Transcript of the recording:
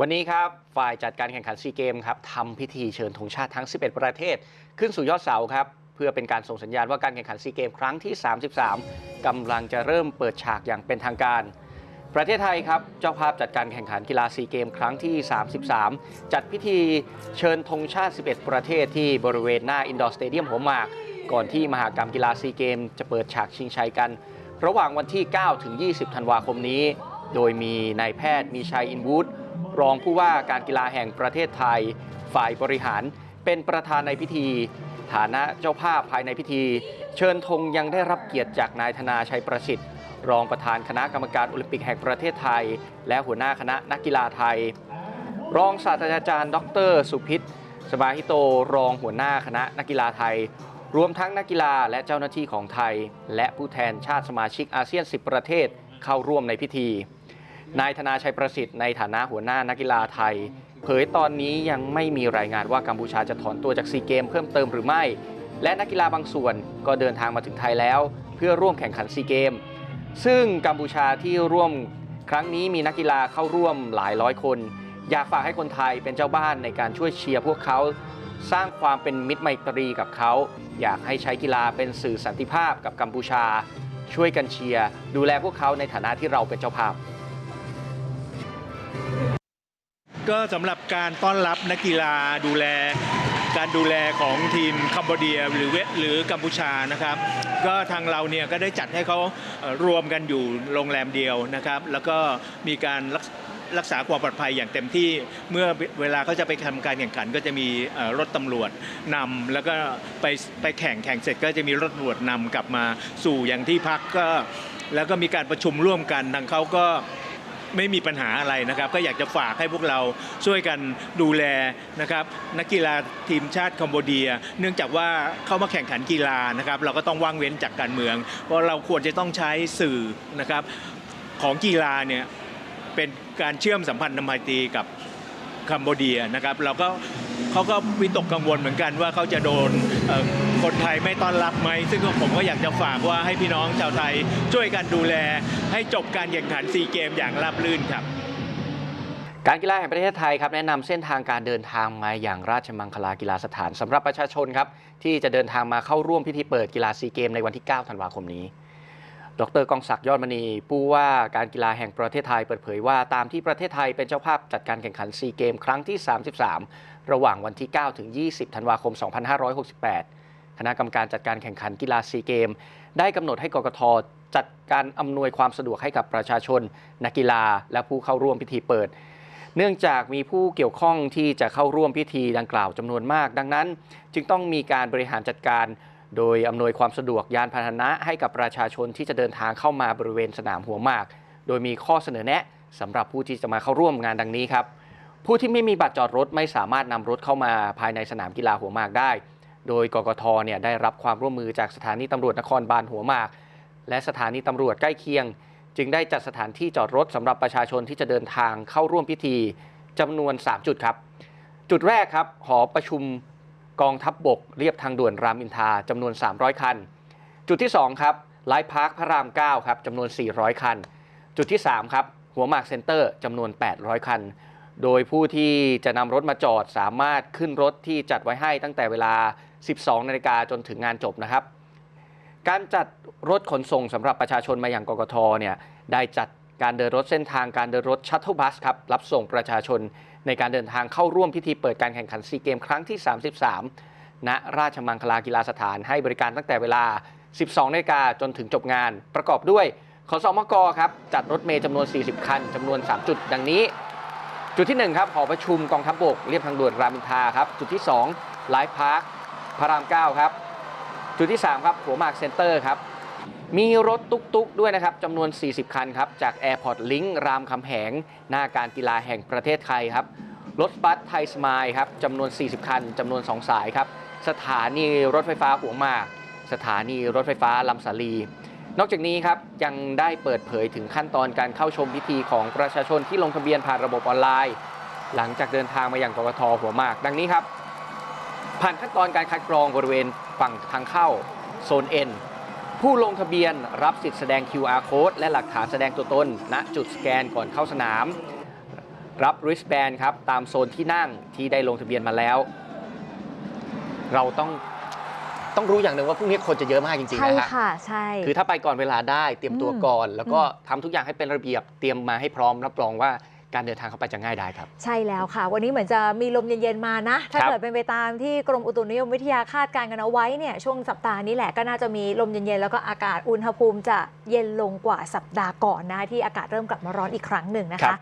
วันนี้ครับ ฝ่ายจัดการแข่งขันซีเกมครับทำพิธีเชิญธงชาติทั้ง 11 ประเทศ ขึ้นสู่ยอดเสาครับ เพื่อเป็นการส่งสัญญาณว่าการแข่งขันซีเกมครั้งที่ 33กำลังจะเริ่มเปิดฉากอย่างเป็นทางการ ประเทศไทยครับ เจ้าภาพจัดการแข่งขันกีฬาซีเกมครั้งที่ 33 จัดพิธีเชิญธงชาติ 11 ประเทศที่บริเวณหน้าอินดอร์สเตเดียมหัวหมาก ก่อนที่มหากรรมกีฬาซีเกม จะเปิดฉากชิงชัยกัน ระหว่างวันที่ 9 ถึง 20 ธันวาคมนี้ โดยมีนายแพทย์มีชัยอินวูด รองผู้ว่าการกีฬาแห่งประเทศไทย ฝ่ายบริหาร เป็นประธานในพิธี ฐานะเจ้าภาพภายในพิธี เชิญธงยังได้รับเกียรติจากนายธนาชัยประสิทธิ์ รองประธานคณะกรรมการโอลิมปิกแห่งประเทศไทย และหัวหน้าคณะนักกีฬาไทย รองศาสตราจารย์ ดร สุพิษสมาฮิโตรองหัวหน้าคณะนักกีฬาไทย รวมทั้งนักกีฬาและเจ้าหน้าที่ของไทย และผู้แทนชาติสมาชิกอาเซียน 10 ประเทศเข้าร่วมในพิธี นายธนาชัยประสิทธิ์ในฐานะหัวหน้านักกีฬาไทย เผยตอนนี้ยังไม่มีรายงานว่ากัมพูชาจะถอนตัวจากซีเกมเพิ่มเติมหรือไม่ และนักกีฬาบางส่วนก็เดินทางมาถึงไทยแล้ว เพื่อร่วมแข่งขันซีเกม ซึ่งกัมพูชาที่ร่วมครั้งนี้มีนักกีฬาเข้าร่วมหลายร้อยคน อยากฝากให้คนไทยเป็นเจ้าบ้านในการช่วยเชียร์พวกเขา สร้างความเป็นมิตรไมตรีกับเขา อยากให้ใช้กีฬาเป็นสื่อสันติภาพกับกัมพูชา ช่วยกันเชียร์ดูแลพวกเขาในฐานะที่เราเป็นเจ้าภาพ ก็สำหรับการต้อนรับนักกีฬาดูแล การดูแลของทีมคัมโบเดียหรือเวหรือกัมพูชานะครับ ก็ทางเราเนี่ยก็ได้จัดให้เขาเอ่อรวมกันอยู่โรงแรมเดียวนะครับ แล้วก็มีการรักรักษาความปลอดภัยอย่างเต็มที่เมื่อเวลาเขาจะไปทำการแข่งขัน ก็จะมีเอ่อรถตำรวจนำแล้วก็ไปไปแข่งแข่งเสร็จก็จะมีรถตำรวจนำกลับมาสู่อย่างที่พักก็ แล้วก็มีการประชุมร่วมกันทางเขาก็ ไม่มีปัญหาอะไรนะครับ ก็อยากจะฝากให้พวกเราช่วยกันดูแลนะครับนักกีฬาทีมชาติคอมโบเดีย เนื่องจากว่าเข้ามาแข่งขันกีฬานะครับ เราก็ต้องว่างเว้นจากการเมือง เพราะเราควรจะต้องใช้สื่อนะครับของกีฬาเนี่ยเป็นการเชื่อมสัมพันธ์นมัยตีกับคัมโบเดียนะครับ เราก็ เขาก็วิตกกังวลเหมือนกันว่าเขาจะโดนคนไทยไม่ต้อนรับไหม ซึ่งผมก็อยากจะฝากว่าให้พี่น้องชาวไทยช่วยกันดูแล ให้จบการแข่งขันซีเกมอย่างราบรื่นครับการกีฬาแห่งประเทศไทยครับแนะนำเส้นทางการเดินทางมาอย่างราชมังคลากีฬาสถานสำหรับประชาชนครับที่จะเดินทางมาเข้าร่วมพิธีเปิดกีฬาซีเกมในวันที่ 9 ธันวาคมนี้ ดรกองศักดิ์ยอดมณีผู้ว่าการกีฬาแห่งประเทศไทยเปิดเผยว่า ตามที่ประเทศไทยเป็นเจ้าภาพจัดการแข่งขันซีเกมครั้งที่ 33 ระหว่างวันที่ 9 ถึง 20 ธันวาคม 2568 คณะกรรมการจัดการแข่งขันกีฬาซีเกม ได้กำหนดให้กกทจัดการอำนวยความสะดวกให้กับประชาชน นักกีฬา และผู้เข้าร่วมพิธีเปิด เนื่องจากมีผู้เกี่ยวข้องที่จะเข้าร่วมพิธีดังกล่าวจำนวนมาก ดังนั้น จึงต้องมีการบริหารจัดการ โดยอำนวยความสะดวกยานพาหนะให้กับประชาชนที่จะเดินทางเข้ามาบริเวณสนามหัวหมาก โดยมีข้อเสนอแนะสำหรับผู้ที่จะมาเข้าร่วมงานดังนี้ครับ ผู้ที่ไม่มีบัตรจอดรถไม่สามารถนำรถเข้ามาภายในสนามกีฬาหัวหมากได้ โดยกกทเนี่ยได้รับความร่วมมือจากสถานีตำรวจนครบาลหัวหมาก และสถานีตำรวจใกล้เคียง จึงได้จัดสถานที่จอดรถสำหรับประชาชนที่จะเดินทางเข้าร่วมพิธีจำนวน 3 จุดครับ จุดแรกครับหอประชุมกองทัพบบกเรียบทางด่วนรามอินทราจำนวน 300 คัน จุดที่ 2 ครับไลฟ์พาร์คพระราม 9 ครับจำนวน 400 คัน จุดที่ 3 ครับ หัวหมากเซ็นเตอร์จำนวน 800 คัน โดยผู้ที่จะนำรถมาจอดสามารถขึ้นรถที่จัดไว้ให้ตั้งแต่เวลา 12 นาฬิกาจนถึงงานจบนะครับ การจัดรถขนส่งสำหรับประชาชนมาอย่างกกทเนี่ยได้จัดการเดินรถเส้นทางการเดินรถชัตเทิลบัสครับรับส่งประชาชนในการเดินทางเข้าร่วมพิธีเปิดการแข่งขันซีเกมครั้งที่ 33 ณ ราชมังคลากีฬาสถานให้บริการตั้งแต่เวลา 12นาฬิกาจนถึงจบงาน ประกอบด้วยขสมกครับจัดรถเมย์จำนวน 40 คันจำนวน 3 จุดดังนี้ จุดที่ 1 ครับหอประชุมกองทัพบกเรียบทางด่วนรามอินทราครับ จุดที่2ไลฟ์พาร์คพระราม 9 ครับ จุดที่ 3 ครับ หัวหมากเซ็นเตอร์ครับ มีรถตุ๊กๆ ด้วยนะครับจำนวน 40 คันครับ จาก Airport Link รามคำแหง หน้าการกีฬาแห่งประเทศไทยครับ รถบัสไทยสมายครับจำนวน 40 คันจำนวน 2 สายครับ สถานีรถไฟฟ้าหัวหมาก สถานีรถไฟฟ้าลำสาลี นอกจากนี้ครับยังได้เปิดเผยถึงขั้นตอนการเข้าชมพิธีของประชาชนที่ลงทะเบียนผ่านระบบออนไลน์ หลังจากเดินทางมาอย่างกกทหัวมาก ดังนี้ครับ ผ่านขั้นตอนการคัดกรองบริเวณฝั่งทางเข้าโซน N ผู้ลงทะเบียนรับสิทธิ์แสดง QR code และหลักฐานแสดงตัวตน ณ จุดสแกนก่อนเข้าสนาม รับ wristband ครับตามโซนที่นั่งที่ได้ลงทะเบียนมาแล้ว เราต้อง ต้องรู้อย่างหนึ่งว่าพรุ่งนี้คนจะเยอะมากจริงๆใช่นะฮะค่ะ ใช่ คือถ้าไปก่อนเวลาได้เตรียมตัวอืมก่อน แล้วก็อืมทำทุกอย่างให้เป็นระเบียบเตรียมมาให้พร้อมรับรองว่าการเดินทางเข้าไปจะง่ายได้ครับ ใช่แล้วค่ะ วันนี้เหมือนจะมีลมเย็น ๆ มานะ ถ้าครับ เกิดเป็นไปตามที่กรมอุตุนิยมวิทยาคาดการณ์กันเอาไว้เนี่ยช่วงสัปดาห์นี้แหละก็น่าจะมีลมเย็น ๆ แล้วก็อากาศอุณหภูมิจะเย็นลงกว่าสัปดาห์ก่อนนะที่อากาศเริ่มกลับมาร้อนอีกครั้งหนึ่งนะครัคะ บ